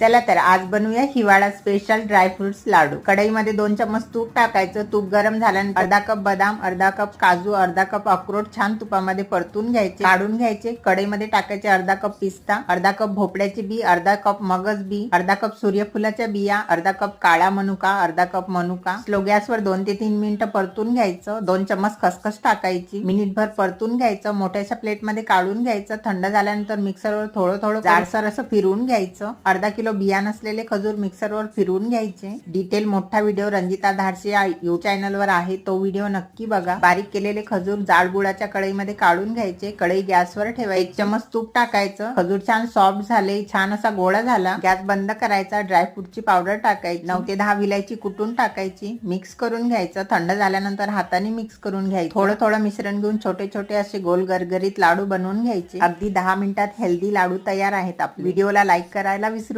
चला तर आज बनवूया हिवाळा स्पेशल ड्रायफ्रुट्स लाडू. कढईमध्ये दोन चम्मच तूप टाकायचं. तूप गरम झाल्यानंतर अर्धा कप बदाम अर्धा कप काजू अर्धा कप अक्रोड छान तुपामध्ये परतून घ्यायचे. काढून घ्यायचे. कढईमध्ये टाकायचे अर्धा कप पिस्ता अर्धा कप भोपळ्याची बी अर्धा कप मगज बी अर्धा कप सूर्यफुलाच्या बिया अर्धा कप काळा मनुका अर्धा कप मनुका. स्लो गॅसवर दोन ते तीन मिनिटं परतून घ्यायचं. दोन चम्मच खसखस टाकायची. मिनिटभर परतून घ्यायचं. मोठ्याशा प्लेटमध्ये काढून घ्यायचं. थंड झाल्यानंतर मिक्सरवर थोडं थोडं जाडसर असं फिरवून घ्यायचं. अर्धा किलो बिया नसलेले खजूर मिक्सरवर फिरवून घ्यायचे. डिटेल मोठा व्हिडिओ रंजिता धारशी यू चॅनलवर आहे. तो व्हिडिओ नक्की बघा. बारीक केलेले खजूर जाड गुळाच्या कढईमध्ये काढून घ्यायचे. कढई गॅसवर ठेवायची. एक चमच तूप टाकायचं. खजूर छान सॉफ्ट झाले. छान असा गोळा झाला. गॅस बंद करायचा. ड्रायफ्रूटची पावडर टाकायची. नऊ ते दहा विलायची कुटून टाकायची. मिक्स करून घ्यायचं. थंड झाल्यानंतर हाताने मिक्स करून घ्यायचं. थोडं थोडं मिश्रण घेऊन छोटे छोटे असे गोल गरगरीत लाडू बनवून घ्यायचे. अगदी दहा मिनिटात हेल्दी लाडू तयार आहेत आपले. व्हिडिओला लाईक करायला विसरू